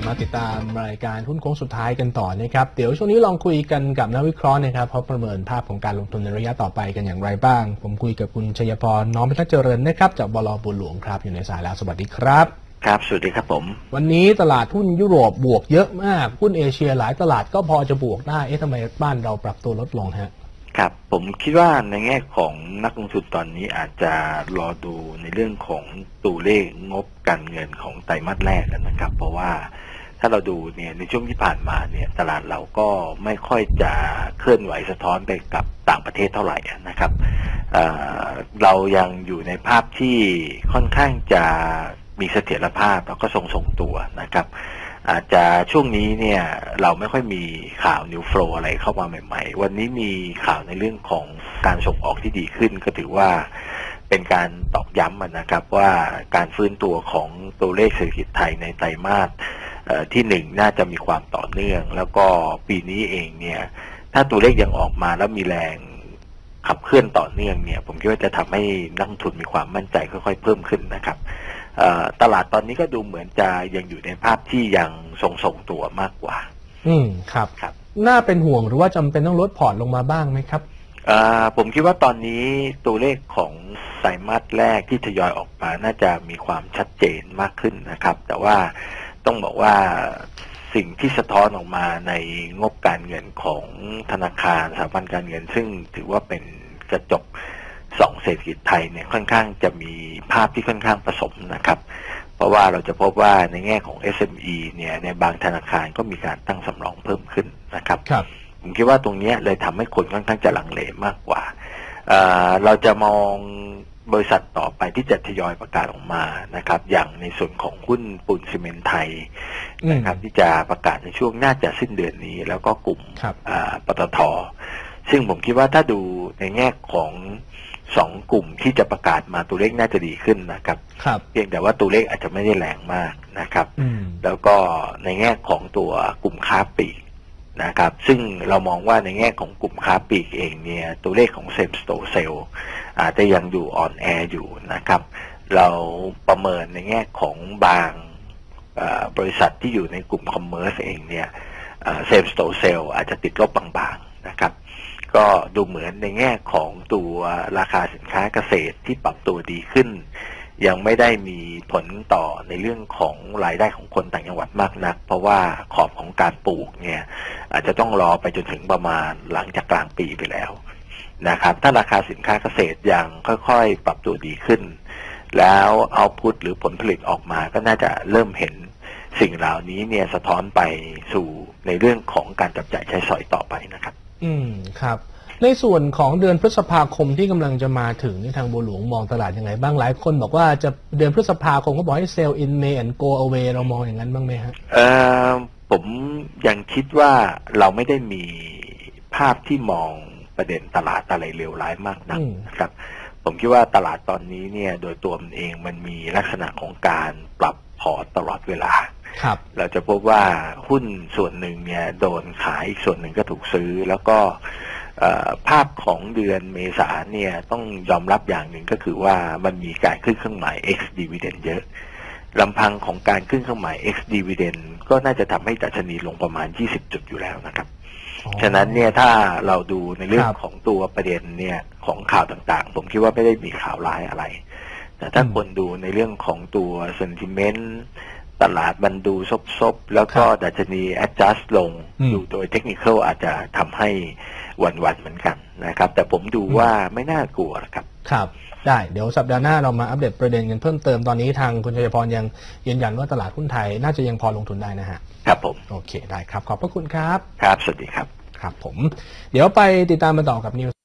ลับมาติดตามรายการหุ้นโค้งสุดท้ายกันต่อนะครับ เดี๋ยวช่วงนี้ลองคุยกันกับนักวิเคราะห์นะครับเขาประเมินภาพของการลงทุนในระยะต่อไปกันอย่างไรบ้าง ผมคุยกับคุณชัยพรน้อมพิทักษ์เจริญนะครับจากบลบุญหลวงครับอยู่ในสายแล้วสวัสดีครับ ครับ สวัสดีครับผม วันนี้ตลาดหุ้นยุโรปบวกเยอะมากหุ้นเอเชียหลายตลาดก็พอจะบวกได้เอ๊ะทำไมบ้านเราปรับตัวลดลงฮะครับผมคิดว่าในแง่ของนักลงทุนตอนนี้อาจจะรอดูในเรื่องของตัวเลขงบการเงินของไตรมาสแรกนะครับ เพราะว่า ถ้าเราดูเนี่ยในช่วงที่ผ่านมาเนี่ยตลาดเราก็ไม่ค่อยจะเคลื่อนไหวสะท้อนไปกับต่างประเทศเท่าไหร่นะครับเเรายังอยู่ในภาพที่ค่อนข้างจะมีเสถียรภาพแล้วก็ทรงทรงตัวนะครับ อาจจะช่วงนี้เนี่ยเราไม่ค่อยมีข่าวนิวโฟลอะไรเข้ามาใหม่ๆ วันนี้มีข่าวในเรื่องของการส่งออกที่ดีขึ้น ก็ถือว่าเป็นการตอกย้ำนะครับว่าการฟื้นตัวของตัวเลขเศรษฐกิจไทยในไตรมาส ที่หนึ่งน่าจะมีความต่อเนื่อง แล้วก็ปีนี้เองเนี่ย ถ้าตัวเลขยังออกมาแล้วมีแรงขับเคลื่อนต่อเนื่องเนี่ย ผมคิดว่าจะทำให้นักลงทุนมีความมั่นใจค่อยๆเพิ่มขึ้นนะครับเอ่อตลาดตอนนี้ก็ดูเหมือนจะยังอยู่ในภาพที่ยังทรงๆตัวมากกว่า อืมครับครับ น่าเป็นห่วงหรือว่าจำเป็นต้องลดพอร์ตลงมาบ้างไหมครับเอ่อผมคิดว่าตอนนี้ตัวเลขของไตรมาสแรกที่ทยอยออกมาน่าจะมีความชัดเจนมากขึ้นนะครับ แต่ว่า ต้องบอกว่าสิ่งที่สะท้อนออกมาในงบการเงินของธนาคารสถาบันการเงิน ซึ่งถือว่าเป็นกระจกสองเศรษฐกิจไทยเนี่ยค่อนข้างจะมีภาพที่ค่อนข้างผสมนะครับ เพราะว่าเราจะพบว่าในแง่ของ SME เนี่ยในบางธนาคารก็มีการตั้งสำรองเพิ่มขึ้นนะครับครับผมคิดว่าตรงเนี้ยเลยทำให้คนค่อนข้างจะลังเลมากกว่าเอ่อเราจะมอง บริษัทต่อไปที่จะทยอยประกาศออกมานะครับ อย่างในส่วนของหุ้นปูนซีเมนต์ไทยนะครับ ที่จะประกาศในช่วงน่าจะสิ้นเดือนนี้ แล้วก็กลุ่มครับอ่าปตทซึ่งผมคิดว่าถ้าดูในแง่ของสองกลุ่มที่จะประกาศมาตัวเลขน่าจะดีขึ้นนะครับครับเพียงแต่ว่าตัวเลขอาจจะไม่ได้แรงมากนะครับอืมแล้วก็ในแง่ของตัวกลุ่มค้าปลีก นะครับ ซึ่งเรามองว่าในแง่ของกลุ่มค้าปลีกเองเนี่ย ตัวเลขของเซมสโตเซลอาจจะยังอยู่อ่อนแออยู่นะครับ เราประเมินในแง่ของบางบริษัทที่อยู่ในกลุ่มคอมเมอร์สเองเนี่ยเซมสโตเซลอาจจะติดลบบางๆนะครับ ก็ดูเหมือนในแง่ของตัวราคาสินค้าเกษตรที่ปรับตัวดีขึ้น ยังไม่ได้มีผลต่อในเรื่องของรายได้ของคนต่างจังหวัดมากนัก เพราะว่าขอบของการปลูกเนี่ยอาจจะต้องรอไปจนถึงประมาณหลังจากกลางปีไปแล้วนะครับ ถ้าราคาสินค้าเกษตรยังค่อยๆ ปรับตัวดีขึ้น แล้วเอาพุทหรือผลผลิตออกมาก็น่าจะเริ่มเห็นสิ่งเหล่านี้เนี่ยสะท้อนไปสู่ในเรื่องของการจับจ่ายใช้สอยต่อไปนะครับ อืมครับ ในส่วนของเดือนพฤษภาคมที่กำลังจะมาถึงนี่ทางบัวหลวงมองตลาดยังไงบ้างหลายคนบอกว่าจะเดือนพฤษภาคมก็บอกให้ sell in May and go away เรามองอย่างนั้นบ้างไหมฮะเอ่อผมยังคิดว่าเราไม่ได้มีภาพที่มองประเด็นตลาดอะไรเลวร้ายมากนักอืมนะครับ ผมคิดว่าตลาดตอนนี้เนี่ย โดยตัวมันเองมันมีลักษณะของการปรับพอร์ตตลอดเวลาครับ เราจะพบว่าหุ้นส่วนหนึ่งเนี่ย โดนขายอีกส่วนหนึ่งก็ถูกซื้อแล้วก็เอ่อ ภาพของเดือนเมษาเนี่ยต้องยอมรับอย่างหนึ่งก็คือว่ามันมีการขึ้นเครื่องหมาย X dividend เยอะลำพังของการขึ้นเครื่องหมาย X dividend ก็น่าจะทำให้ดัชนีลงประมาณ 20 จุดอยู่แล้วนะครับ ฉะนั้นเนี่ยถ้าเราดูในเรื่อคงรับของตัวประเด็นเนี่ยของข่าวต่างๆ ผมคิดว่าไม่ได้มีข่าวร้ายอะไร แต่ถ้าอืมคนดูในเรื่องของตัว sentiment ตลาดมันดูซบๆ แล้วก็ครับดัชนี adjust ลงอืมดูโดยเทคนิคอาจจะทำให้ห วั่นๆเหมือนกันนะครับ แต่ผมดูอืมว่าไม่น่ากลัวนะครับครับ ได้เดี๋ยวสัปดาห์หน้าเรามาอัปเดตประเด็นกันเพิ่มเติมตอนนี้ทางคุณชัยพรยังยืนยันว่าตลาดหุ้นไทยน่าจะยังพอลงทุนได้นะฮะครับผมโอเคได้ครับขอบพระคุณครับ ครับสวัสดีครับครับผม เดี๋ยวไปติดตามมาต่อกับนิว